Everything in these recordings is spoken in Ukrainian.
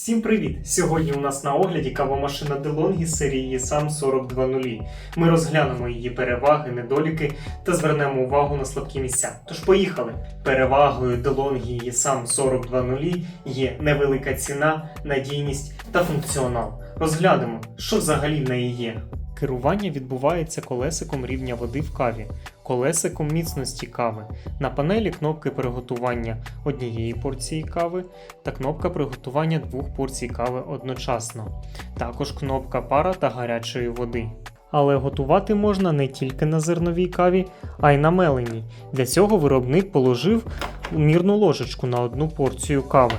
Всім привіт! Сьогодні у нас на огляді кавомашина DeLonghi серії SAM 4200. Ми розглянемо її переваги, недоліки та звернемо увагу на слабкі місця. Тож поїхали! Перевагою DeLonghi SAM 4200 є невелика ціна, надійність та функціонал. Розглянемо, що взагалі в неї є. Керування відбувається колесиком рівня води в каві, колесиком міцності кави. На панелі кнопки приготування однієї порції кави та кнопка приготування двох порцій кави одночасно. Також кнопка пара та гарячої води. Але готувати можна не тільки на зерновій каві, а й на меленій. Для цього виробник положив мірну ложечку на одну порцію кави.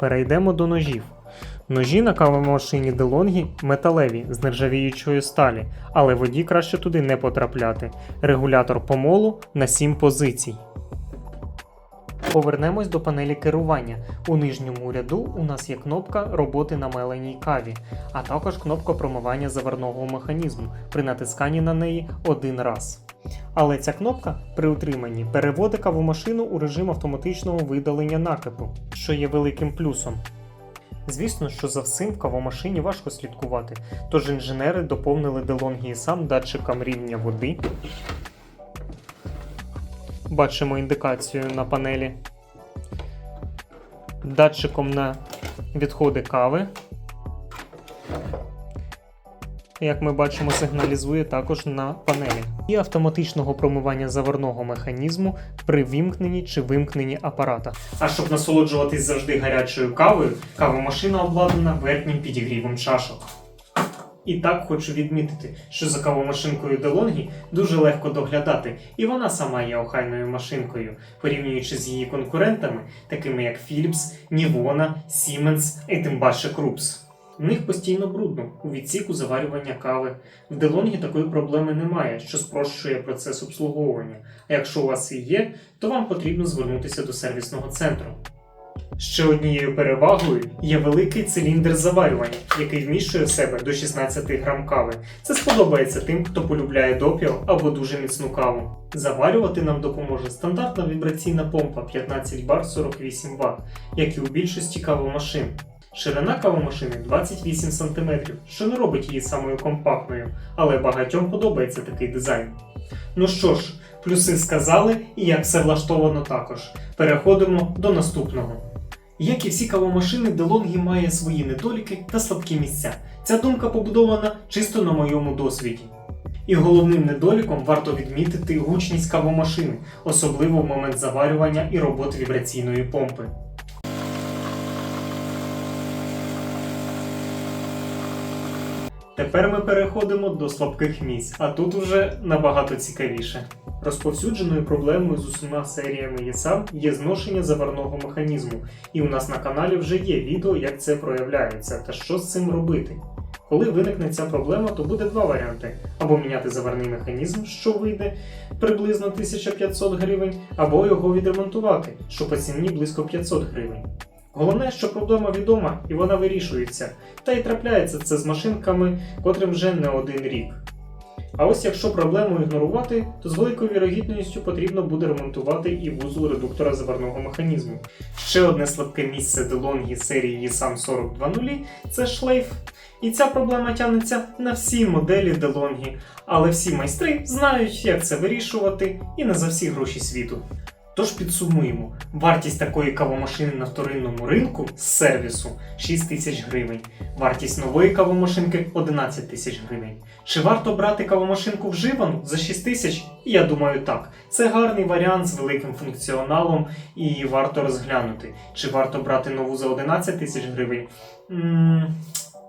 Перейдемо до ножів. Ножі на кавомашині DeLonghi металеві з нержавіючої сталі, але воді краще туди не потрапляти. Регулятор помолу на 7 позицій. Повернемось до панелі керування. У нижньому ряду у нас є кнопка роботи на меленій каві, а також кнопка промивання заварного механізму при натисканні на неї один раз. Але ця кнопка при утриманні переводить кавомашину у режим автоматичного видалення накипу, що є великим плюсом. Звісно, що за всім в кавомашині важко слідкувати, тож інженери доповнили делонгі сам датчиком рівня води. Бачимо індикацію на панелі. Датчиком на відходи кави. Як ми бачимо, сигналізує також на панелі. І автоматичного промивання заварного механізму при вімкненні чи вимкненні апарата. А щоб насолоджуватись завжди гарячою кавою, кавомашина обладнана верхнім підігрівом чашок. І так хочу відмітити, що за кавомашинкою DeLonghi дуже легко доглядати, і вона сама є охайною машинкою, порівнюючи з її конкурентами, такими як Philips, Nivona, Siemens і тим паче Krups. В них постійно брудно у відсіку заварювання кави. В DeLonghi такої проблеми немає, що спрощує процес обслуговування. А якщо у вас і є, то вам потрібно звернутися до сервісного центру. Ще однією перевагою є великий циліндр заварювання, який вміщує в себе до 16 грам кави. Це сподобається тим, хто полюбляє допіо або дуже міцну каву. Заварювати нам допоможе стандартна вібраційна помпа 15 бар 48 Вт, як і у більшості кавомашин. Ширина кавомашини 28 см, що не робить її самою компактною, але багатьом подобається такий дизайн. Ну що ж, плюси сказали, і як все влаштовано також. Переходимо до наступного. Як і всі кавомашини, DeLonghi має свої недоліки та слабкі місця. Ця думка побудована чисто на моєму досвіді. І головним недоліком варто відмітити гучність кавомашини, особливо в момент заварювання і роботи вібраційної помпи. Тепер ми переходимо до слабких місць, а тут уже набагато цікавіше. Розповсюдженою проблемою з усіма серіями ЄСАМ є зношення заварного механізму, і у нас на каналі вже є відео, як це проявляється та що з цим робити. Коли виникне ця проблема, то буде два варіанти: або міняти заварний механізм, що вийде приблизно 1500 гривень, або його відремонтувати, що по ціні близько 500 гривень. Головне, що проблема відома і вона вирішується, та й трапляється це з машинками, котрим вже не один рік. А ось якщо проблему ігнорувати, то з великою вірогідністю потрібно буде ремонтувати і вузол редуктора заварного механізму. Ще одне слабке місце DeLonghi серії SAM 4200 – це шлейф. І ця проблема тягнеться на всі моделі DeLonghi, але всі майстри знають, як це вирішувати, і не за всі гроші світу. Тож підсумуємо, вартість такої кавомашини на вторинному ринку з сервісу 6 тисяч гривень, вартість нової кавомашинки 11 тисяч гривень. Чи варто брати кавомашинку вживану за 6 тисяч? Я думаю, так. Це гарний варіант з великим функціоналом і варто розглянути. Чи варто брати нову за 11 тисяч гривень?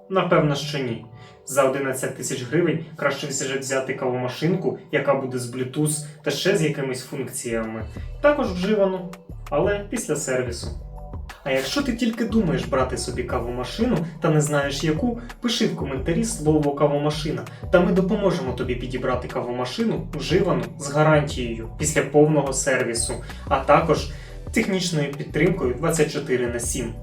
Напевно, що ні. За 11 тисяч гривень краще все ж взяти кавомашинку, яка буде з Bluetooth та ще з якимись функціями. Також вживану, але після сервісу. А якщо ти тільки думаєш брати собі кавомашину та не знаєш яку, пиши в коментарі слово кавомашина, та ми допоможемо тобі підібрати кавомашину вживану з гарантією після повного сервісу, а також технічною підтримкою 24 на 7.